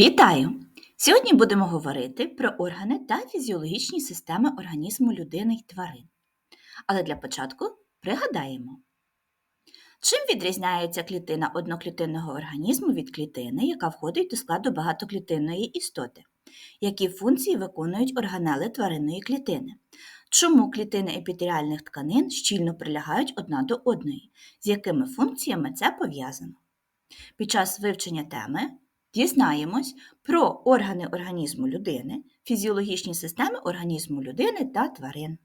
Вітаю! Сьогодні будемо говорити про органи та фізіологічні системи організму людини й тварин. Але для початку пригадаємо, чим відрізняється клітина одноклітинного організму від клітини, яка входить до складу багатоклітинної істоти, які функції виконують органели тваринної клітини, чому клітини епітеріальних тканин щільно прилягають одна до одної, з якими функціями це пов'язано. Під час вивчення теми дізнаємось про органи організму людини, фізіологічні системи організму людини та тварин.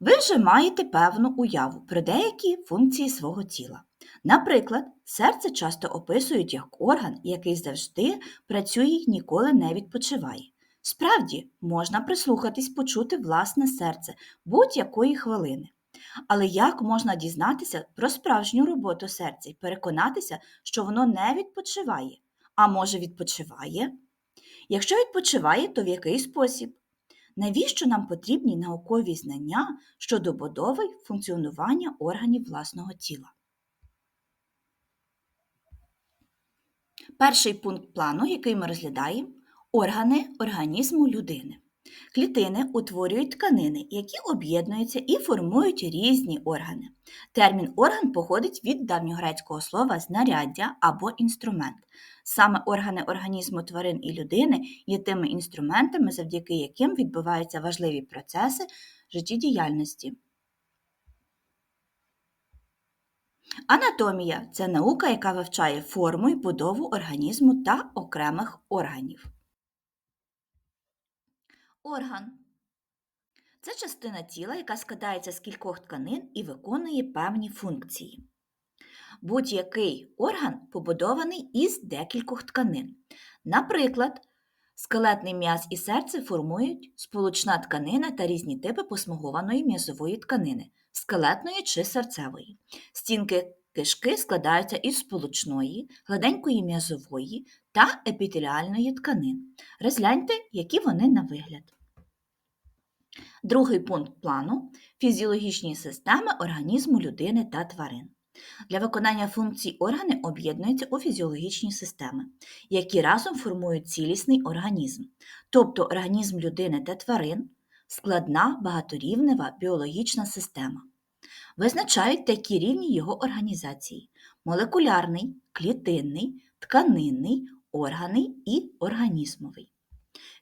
Ви вже маєте певну уяву про деякі функції свого тіла. Наприклад, серце часто описують як орган, який завжди працює і ніколи не відпочиває. Справді, можна прислухатись, почути власне серце будь-якої хвилини. Але як можна дізнатися про справжню роботу серця і переконатися, що воно не відпочиває? А може, відпочиває? Якщо відпочиває, то в який спосіб? Навіщо нам потрібні наукові знання щодо будови функціонування органів власного тіла? Перший пункт плану, який ми розглядаємо органи організму людини. Клітини утворюють тканини, які об'єднуються і формують різні органи. Термін орган походить від давньогрецького слова знаряддя або інструмент. Саме органи організму тварин і людини є тими інструментами, завдяки яким відбуваються важливі процеси життєдіяльності. Анатомія це наука, яка вивчає форму і будову організму та окремих органів. Орган це частина тіла, яка складається з кількох тканин і виконує певні функції. Будь-який орган побудований із декількох тканин. Наприклад, скелетний м'яз і серце формують сполучна тканина та різні типи посмугованої м'язової тканини, скелетної чи серцевої. Стінки кишки складаються із сполучної, гладенької м'язової та епітеліальної тканин. Розгляньте, які вони на вигляд. Другий пункт плану фізіологічні системи організму людини та тварин. Для виконання функцій органи об'єднуються у фізіологічні системи, які разом формують цілісний організм, тобто організм людини та тварин складна багаторівнева біологічна система. Визначають такі рівні його організації: молекулярний, клітинний, тканинний, органний і організмовий.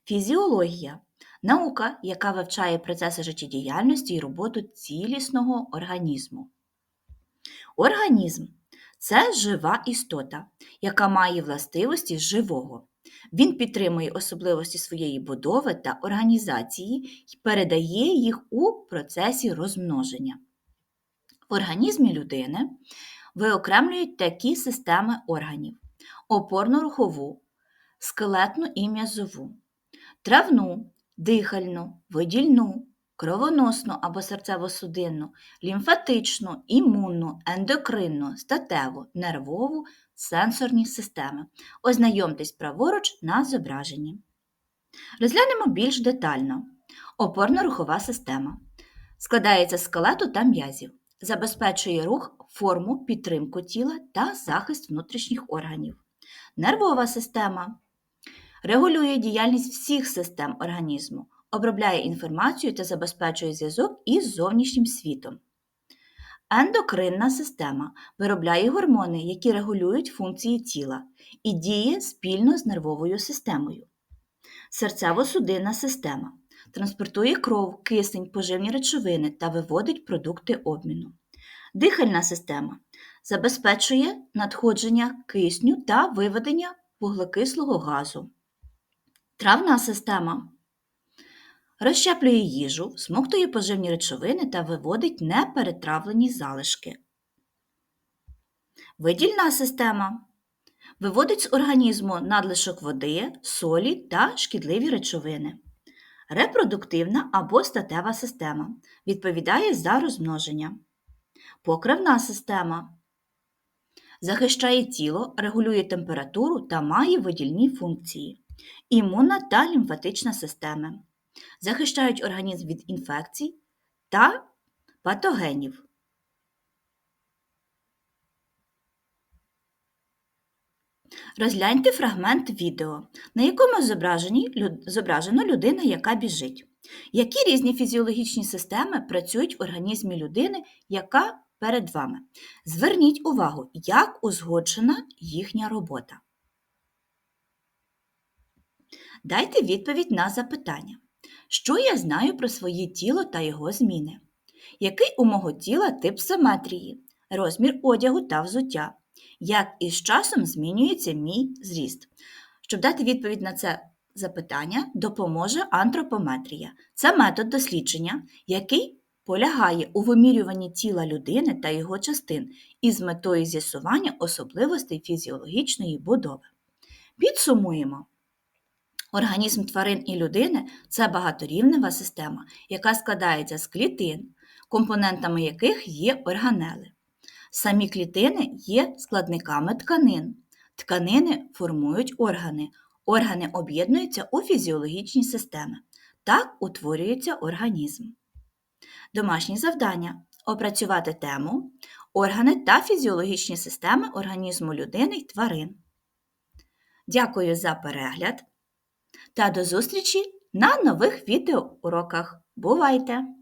Фізіологія наука, яка вивчає процеси життєдіяльності і роботу цілісного організму. Організм це жива істота, яка має властивості живого. Він підтримує особливості своєї будови та організації і передає їх у процесі розмноження. В організмі людини виокремлюють такі системи органів: опорно-рухову, скелетну і м'язову, травну, дихальну, видільну, кровоносну або серцево-судинну, лімфатичну, імунну, ендокринну, статеву, нервову, сенсорні системи. Ознайомтесь праворуч на зображенні. Розглянемо більш детально. Опорно-рухова система. Складається з скелету та м'язів, забезпечує рух, форму, підтримку тіла та захист внутрішніх органів. Нервова система регулює діяльність всіх систем організму, обробляє інформацію та забезпечує зв'язок із зовнішнім світом. Ендокринна система виробляє гормони, які регулюють функції тіла і діє спільно з нервовою системою. Серцево-судинна система транспортує кров, кисень, поживні речовини та виводить продукти обміну. Дихальна система забезпечує надходження кисню та виведення вуглекислого газу. Травна система розщеплює їжу, смоктує поживні речовини та виводить неперетравлені залишки. Видільна система виводить з організму надлишок води, солі та шкідливі речовини. Репродуктивна або статева система відповідає за розмноження. Покривна система захищає тіло, регулює температуру та має видільні функції. Імунна та лімфатична системи захищають організм від інфекцій та патогенів. Розгляньте фрагмент відео, на якому зображено людина, яка біжить. Які різні фізіологічні системи працюють в організмі людини, яка перед вами? Зверніть увагу, як узгоджена їхня робота. Дайте відповідь на запитання. Що я знаю про своє тіло та його зміни? Який у мого тіла тип симетрії, розмір одягу та взуття? Як із часом змінюється мій зріст? Щоб дати відповідь на це запитання, допоможе антропометрія. Це метод дослідження, який полягає у вимірюванні тіла людини та його частин із метою з'ясування особливостей фізіологічної будови. Підсумуємо. Організм тварин і людини це багаторівнева система, яка складається з клітин, компонентами яких є органели. Самі клітини є складниками тканин. Тканини формують органи. Органи об'єднуються у фізіологічні системи. Так утворюється організм. Домашні завдання опрацювати тему органи та фізіологічні системи організму людини й тварин. Дякую за перегляд та до зустрічі на нових відеоуроках. Бувайте!